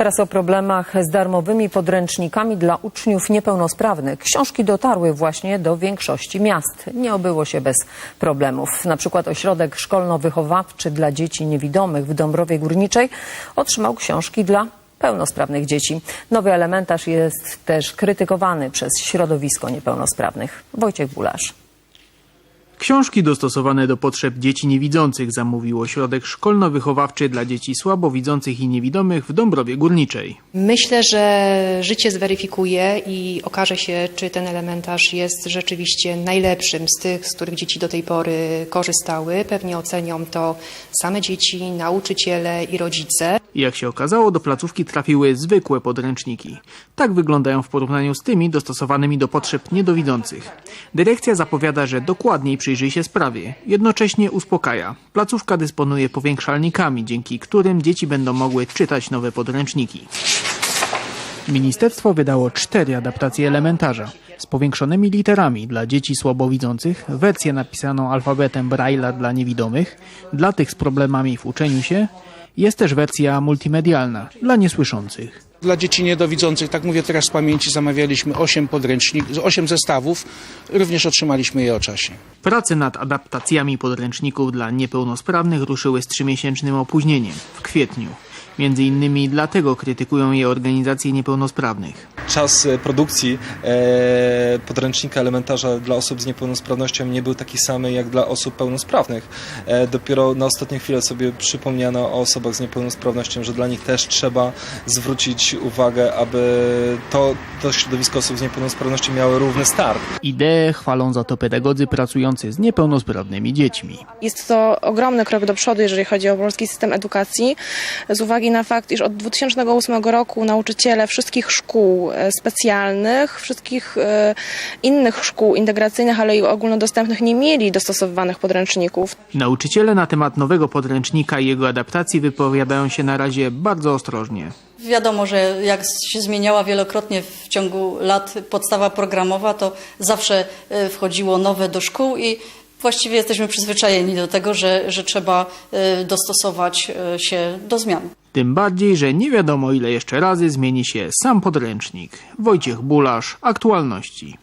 Teraz o problemach z darmowymi podręcznikami dla uczniów niepełnosprawnych. Książki dotarły właśnie do większości miast. Nie obyło się bez problemów. Na przykład ośrodek szkolno-wychowawczy dla dzieci niewidomych w Dąbrowie Górniczej otrzymał książki dla pełnosprawnych dzieci. Nowy elementarz jest też krytykowany przez środowisko niepełnosprawnych. Wojciech Bulasz. Książki dostosowane do potrzeb dzieci niewidzących zamówił ośrodek szkolno-wychowawczy dla dzieci słabowidzących i niewidomych w Dąbrowie Górniczej. Myślę, że życie zweryfikuje i okaże się, czy ten elementarz jest rzeczywiście najlepszym z tych, z których dzieci do tej pory korzystały. Pewnie ocenią to same dzieci, nauczyciele i rodzice. Jak się okazało, do placówki trafiły zwykłe podręczniki. Tak wyglądają w porównaniu z tymi dostosowanymi do potrzeb niedowidzących. Dyrekcja zapowiada, że dokładniej przyjrzy się sprawie. Jednocześnie uspokaja. Placówka dysponuje powiększalnikami, dzięki którym dzieci będą mogły czytać nowe podręczniki. Ministerstwo wydało cztery adaptacje elementarza z powiększonymi literami dla dzieci słabowidzących, wersję napisaną alfabetem Braille'a dla niewidomych, dla tych z problemami w uczeniu się. Jest też wersja multimedialna dla niesłyszących. Dla dzieci niedowidzących, tak mówię teraz z pamięci, zamawialiśmy 8 podręczników, 8 zestawów, również otrzymaliśmy je o czasie. Prace nad adaptacjami podręczników dla niepełnosprawnych ruszyły z trzymiesięcznym opóźnieniem w kwietniu. Między innymi dlatego krytykują je organizacje niepełnosprawnych. czas e, produkcji e, podręcznika elementarza dla osób z niepełnosprawnością nie był taki sam jak dla osób pełnosprawnych. E, dopiero na ostatnią chwilę sobie przypomniano o osobach z niepełnosprawnością, że dla nich też trzeba zwrócić uwagę, aby to, to środowisko osób z niepełnosprawnością miało równy start. Ideę chwalą za to pedagodzy pracujący z niepełnosprawnymi dziećmi. Jest to ogromny krok do przodu, jeżeli chodzi o polski system edukacji, z uwagi na fakt, iż od 2008 roku nauczyciele wszystkich szkół e, specjalnych, wszystkich e, innych szkół integracyjnych, ale i ogólnodostępnych nie mieli dostosowywanych podręczników. Nauczyciele na temat nowego podręcznika i jego adaptacji wypowiadają się na razie bardzo ostrożnie. Wiadomo, że jak się zmieniała wielokrotnie w ciągu lat podstawa programowa, to zawsze e, wchodziło nowe do szkół i właściwie jesteśmy przyzwyczajeni do tego, że, że trzeba dostosować się do zmian. Tym bardziej, że nie wiadomo ile jeszcze razy zmieni się sam podręcznik. Wojciech Bulasz, aktualności.